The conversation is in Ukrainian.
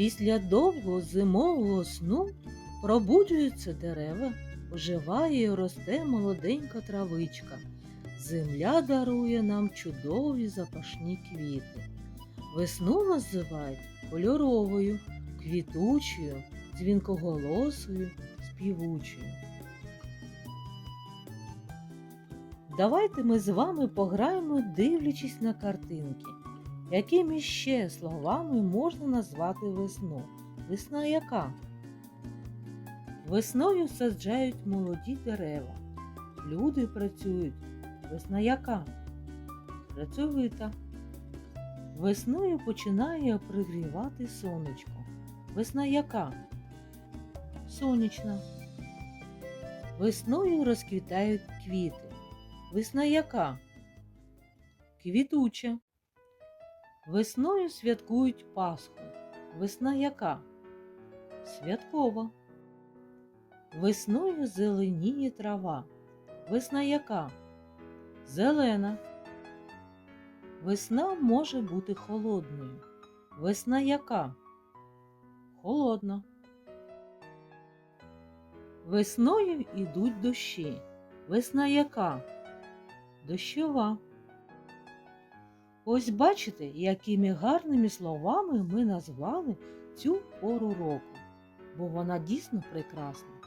Після довгого зимового сну пробуджуються дерева, оживає і росте молоденька травичка. Земля дарує нам чудові запашні квіти. Весну називають кольоровою, квітучою, дзвінкоголосою, співучою. Давайте ми з вами пограємо, дивлячись на картинки. Якими ще словами можна назвати весну? Весна яка? Весною саджають молоді дерева. Люди працюють. Весна яка? Працьовита. Весною починає пригрівати сонечко. Весна яка? Сонячна. Весною розквітають квіти. Весна яка? Квітуча. Весною святкують Пасху. Весна яка? Святкова. Весною зеленіє трава. Весна яка? Зелена. Весна може бути холодною. Весна яка? Холодна. Весною йдуть дощі. Весна яка? Дощова. Ось бачите, якими гарними словами ми назвали цю пору року, бо вона дійсно прекрасна.